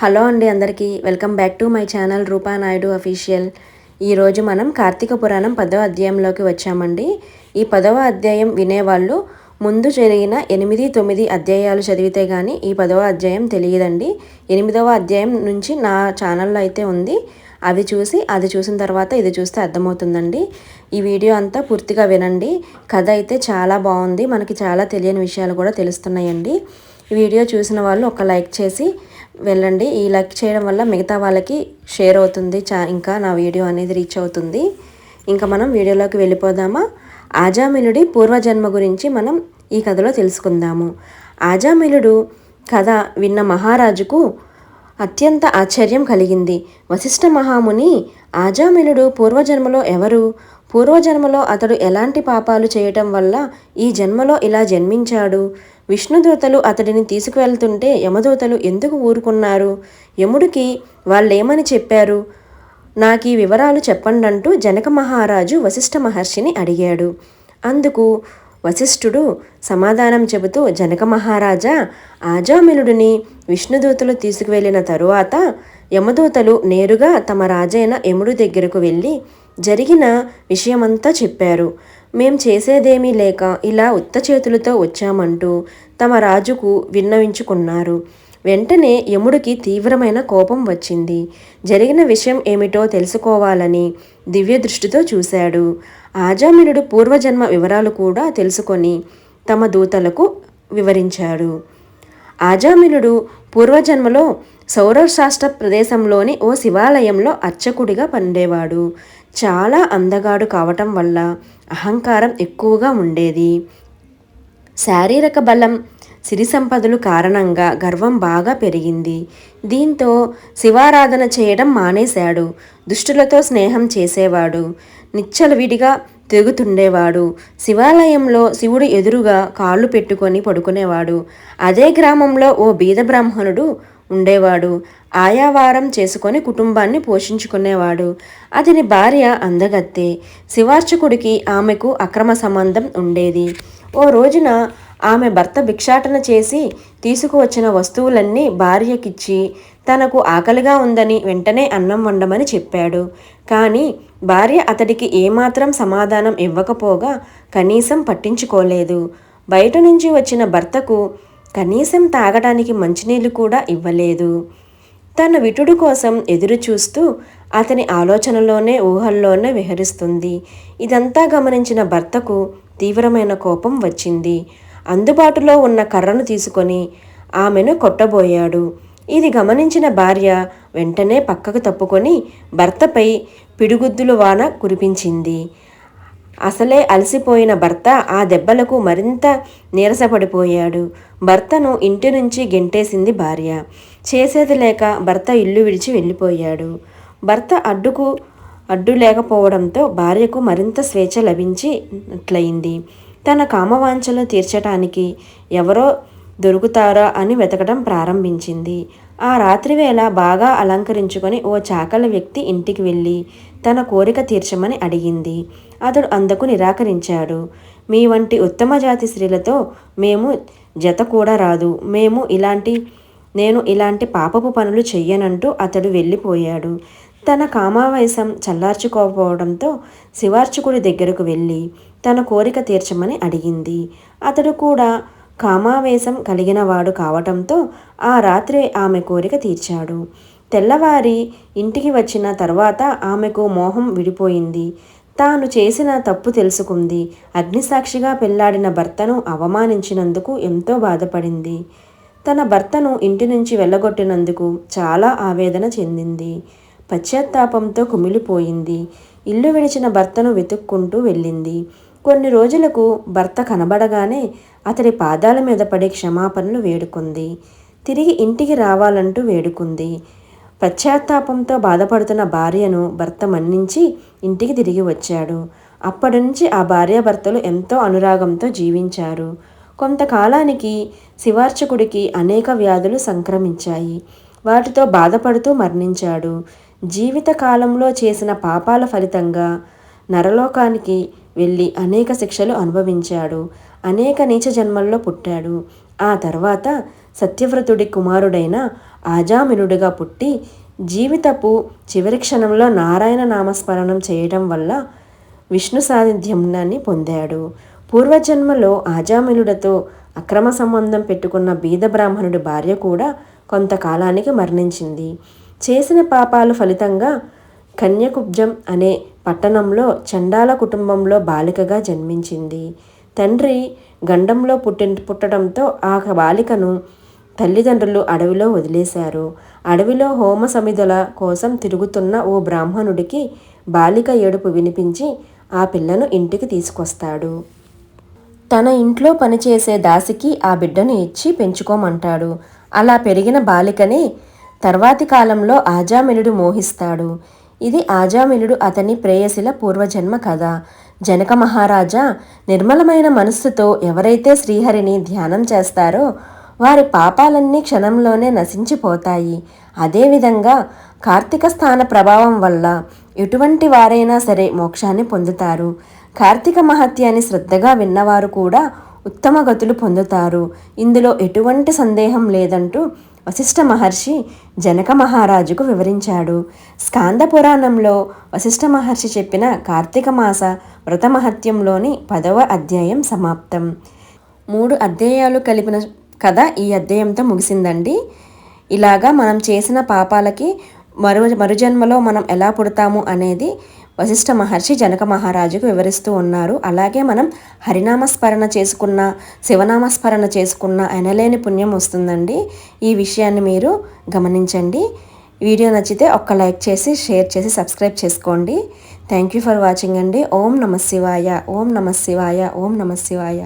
Hello అండి అందరికీ. Welcome back to my channel Rupa Naidu official. ఈరోజు మనం కార్తీక పురాణం పదవ అధ్యాయంలోకి వచ్చామండి. ఈ పదవ అధ్యాయం వినేవాళ్ళు ముందు జరిగిన ఎనిమిది తొమ్మిది అధ్యాయాలు చదివితే కానీ ఈ పదవ అధ్యాయం తెలియదండి. ఎనిమిదవ అధ్యాయం నుంచి నా ఛానల్లో అయితే ఉంది. అది చూసి అది చూసిన తర్వాత ఇది చూస్తే అర్థమవుతుందండి. ఈ వీడియో అంతా పూర్తిగా వినండి. కథ అయితే చాలా బాగుంది. మనకి చాలా తెలియని విషయాలు కూడా తెలుస్తున్నాయండి. ఈ వీడియో చూసిన వాళ్ళు ఒక లైక్ చేసి వెళ్ళండి. ఈ లైక్ చేయడం వల్ల మిగతా వాళ్ళకి షేర్ అవుతుంది. చా ఇంకా నా వీడియో అనేది రీచ్ అవుతుంది. ఇంకా మనం వీడియోలోకి వెళ్ళిపోదామా? ఆజామిలుడి పూర్వజన్మ గురించి మనం ఈ కథలో తెలుసుకుందాము. ఆజామిలుడు కథ విన్న మహారాజుకు అత్యంత ఆశ్చర్యం కలిగింది. వశిష్ఠ మహాముని ఆజామిలుడు పూర్వజన్మలో ఎవరు? పూర్వజన్మలో అతడు ఎలాంటి పాపాలు చేయటం వల్ల ఈ జన్మలో ఇలా జన్మించాడు? విష్ణుదూతలు అతడిని తీసుకువెళ్తుంటే యమదూతలు ఎందుకు ఊరుకున్నారు? యముడికి వాళ్ళేమని చెప్పారు? నాకు ఈ వివరాలు చెప్పండి అంటూ జనక మహారాజు వశిష్ఠ మహర్షిని అడిగాడు. అందుకు వశిష్ఠుడు సమాధానం చెబుతూ జనక మహారాజా ఆజామిలుడిని విష్ణుదూతలు తీసుకువెళ్ళిన తరువాత యమదూతలు నేరుగా తమ రాజైన యముడు దగ్గరకు వెళ్ళి జరిగిన విషయమంతా చెప్పారు. మేం చేసేదేమీ లేక ఇలా ఉత్త చేతులతో వచ్చామంటూ తమ రాజుకు విన్నవించుకున్నారు. వెంటనే యముడికి తీవ్రమైన కోపం వచ్చింది. జరిగిన విషయం ఏమిటో తెలుసుకోవాలని దివ్య దృష్టితో చూశాడు. ఆజామినుడు పూర్వజన్మ వివరాలు కూడా తెలుసుకొని తమ దూతలకు వివరించాడు. ఆజామినుడు పూర్వజన్మలో సౌరశాస్త్ర ప్రదేశంలోని ఓ శివాలయంలో అర్చకుడిగా పండేవాడు. చాలా అందగాడు కావటం వల్ల అహంకారం ఎక్కువగా ఉండేది. శారీరక బలం సిరి సంపదలు కారణంగా గర్వం బాగా పెరిగింది. దీంతో శివారాధన చేయడం మానేశాడు. దుష్టులతో స్నేహం చేసేవాడు. నిచ్చలవిడిగా తిరుగుతుండేవాడు శివాలయంలో శివుడు ఎదురుగా కాళ్ళు పెట్టుకొని పడుకునేవాడు. అదే గ్రామంలో ఓ బీద బ్రాహ్మణుడు ఉండేవాడు. ఆయావారం చేసుకొని కుటుంబాన్ని పోషించుకునేవాడు. అతని భార్య అందగత్తే. శివార్చకుడికి ఆమెకు అక్రమ సంబంధం ఉండేది. ఓ రోజున ఆమె భర్త భిక్షాటన చేసి తీసుకువచ్చిన వస్తువులన్నీ భార్యకిచ్చి తనకు ఆకలిగా ఉందని వెంటనే అన్నం వండమని చెప్పాడు. కానీ భార్య అతడికి ఏమాత్రం సమాధానం ఇవ్వకపోగా కనీసం పట్టించుకోలేదు. బయట నుంచి వచ్చిన భర్తకు కనీసం తాగడానికి మంచినీళ్ళు కూడా ఇవ్వలేదు. తన విటుడు కోసం ఎదురు చూస్తూ అతని ఆలోచనలోనే ఊహల్లోనే విహరిస్తుంది. ఇదంతా గమనించిన భర్తకు తీవ్రమైన కోపం వచ్చింది. అందుబాటులో ఉన్న కర్రను తీసుకొని ఆమెను కొట్టబోయాడు. ఇది గమనించిన భార్య వెంటనే పక్కకు తప్పుకొని భర్తపై పిడుగుద్దుల వాన కురిపించింది. అసలే అలసిపోయిన భర్త ఆ దెబ్బలకు మరింత నీరసపడిపోయాడు. భర్తను ఇంటి నుంచి గెంటేసింది భార్య. చేసేది లేక భర్త ఇల్లు విడిచి వెళ్ళిపోయాడు. భర్త అడ్డుకు అడ్డు లేకపోవడంతో భార్యకు మరింత స్వేచ్ఛ లభించినట్లయింది. తన కామవాంఛలు తీర్చటానికి ఎవరో దొరుకుతారా అని వెతకడం ప్రారంభించింది. ఆ రాత్రివేళ బాగా అలంకరించుకొని ఓ చాకల వ్యక్తి ఇంటికి వెళ్ళి తన కోరిక తీర్చమని అడిగింది. అతడు అందుకు నిరాకరించాడు. మీ వంటి ఉత్తమ జాతి స్త్రీలతో మేము జత కూడా రాదు. మేము ఇలాంటి నేను ఇలాంటి పాపపు పనులు చెయ్యనంటూ అతడు వెళ్ళిపోయాడు. తన కామావేశం చల్లార్చుకోకపోవడంతో శివార్చకుడి దగ్గరకు వెళ్ళి తన కోరిక తీర్చమని అడిగింది. అతడు కూడా కామావేశం కలిగినవాడు కావటంతో ఆ రాత్రి ఆమె కోరిక తీర్చాడు. తెల్లవారి ఇంటికి వచ్చిన తర్వాత ఆమెకు మోహం విడిపోయింది. తాను చేసిన తప్పు తెలుసుకుంది. అగ్నిసాక్షిగా పెళ్ళాడిన భర్తను అవమానించినందుకు ఎంతో బాధపడింది. తన భర్తను ఇంటి నుంచి వెళ్ళగొట్టినందుకు చాలా ఆవేదన చెందింది. పశ్చాత్తాపంతో కుమిలిపోయింది. ఇల్లు విడిచిన భర్తను వెతుక్కుంటూ వెళ్ళింది. కొన్ని రోజులకు భర్త కనబడగానే అతడి పాదాల మీద పడి క్షమాపణలు వేడుకుంది. తిరిగి ఇంటికి రావాలంటూ వేడుకుంది. పశ్చాత్తాపంతో బాధపడుతున్న భార్యను భర్త మన్నించి ఇంటికి తిరిగి వచ్చాడు. అప్పటి నుంచి ఆ భార్యాభర్తలు ఎంతో అనురాగంతో జీవించారు. కొంతకాలానికి శివార్చకుడికి అనేక వ్యాధులు సంక్రమించాయి. వాటితో బాధపడుతూ మరణించాడు. జీవిత కాలంలో చేసిన పాపాల ఫలితంగా నరలోకానికి వెళ్ళి అనేక శిక్షలు అనుభవించాడు. అనేక నీచ జన్మల్లో పుట్టాడు. ఆ తర్వాత సత్యవ్రతుడి కుమారుడైన ఆజామినుడిగా పుట్టి జీవితపు చివరి క్షణంలో నారాయణ నామస్మరణం చేయడం వల్ల విష్ణు సాన్నిధ్యాన్ని పొందాడు. పూర్వజన్మలో ఆజామినుడితో అక్రమ సంబంధం పెట్టుకున్న బీద బ్రాహ్మణుడి భార్య కూడా కొంతకాలానికి మరణించింది. చేసిన పాపాలు ఫలితంగా కన్యకుబ్జం అనే పట్టణంలో చండాల కుటుంబంలో బాలికగా జన్మించింది. తండ్రి గండంలో పుట్టి పుట్టడంతో ఆ బాలికను తల్లిదండ్రులు అడవిలో వదిలేశారు. అడవిలో హోమ సమిధుల కోసం తిరుగుతున్న ఓ బ్రాహ్మణుడికి బాలిక ఏడుపు వినిపించి ఆ పిల్లను ఇంటికి తీసుకొస్తాడు. తన ఇంట్లో పనిచేసే దాసికి ఆ బిడ్డను ఇచ్చి పెంచుకోమంటాడు. అలా పెరిగిన బాలికనే తర్వాతి కాలంలో ఆజామినుడు మోహిస్తాడు. ఇది ఆజామినుడు అతని ప్రేయసిల పూర్వజన్మ కథ. జనక మహారాజా నిర్మలమైన మనస్సుతో ఎవరైతే శ్రీహరిని ధ్యానం చేస్తారో వారి పాపాలన్నీ క్షణంలోనే నశించిపోతాయి. అదేవిధంగా కార్తీక స్థాన ప్రభావం వల్ల ఎటువంటి వారైనా సరే మోక్షాన్ని పొందుతారు. కార్తీక మహత్యాన్ని శ్రద్ధగా విన్నవారు కూడా ఉత్తమ గతులు పొందుతారు. ఇందులో ఎటువంటి సందేహం లేదంటూ వశిష్ఠ మహర్షి జనక మహారాజుకు వివరించాడు. స్కాంద పురాణంలో వశిష్ఠ మహర్షి చెప్పిన కార్తీక మాస వ్రతమహత్యంలోని పదవ అధ్యాయం సమాప్తం. మూడు అధ్యాయాలు కలిపిన కథ ఈ అధ్యాయంతో ముగిసిందండి. ఇలాగా మనం చేసిన పాపాలకి మరు మరుజన్మలో మనం ఎలా పుడతాము అనేది వశిష్ఠ మహర్షి జనక మహారాజుకు వివరిస్తూ ఉన్నారు. అలాగే మనం హరినామస్మరణ చేసుకున్న శివనామస్మరణ చేసుకున్న ఎనలేని పుణ్యం వస్తుందండి. ఈ విషయాన్ని మీరు గమనించండి. వీడియో నచ్చితే ఒక్క లైక్ చేసి షేర్ చేసి సబ్స్క్రైబ్ చేసుకోండి. థ్యాంక్ యూ ఫర్ వాచింగ్ అండి. ఓం నమ శివాయ ఓం నమ శివాయ ఓం నమ శివాయ.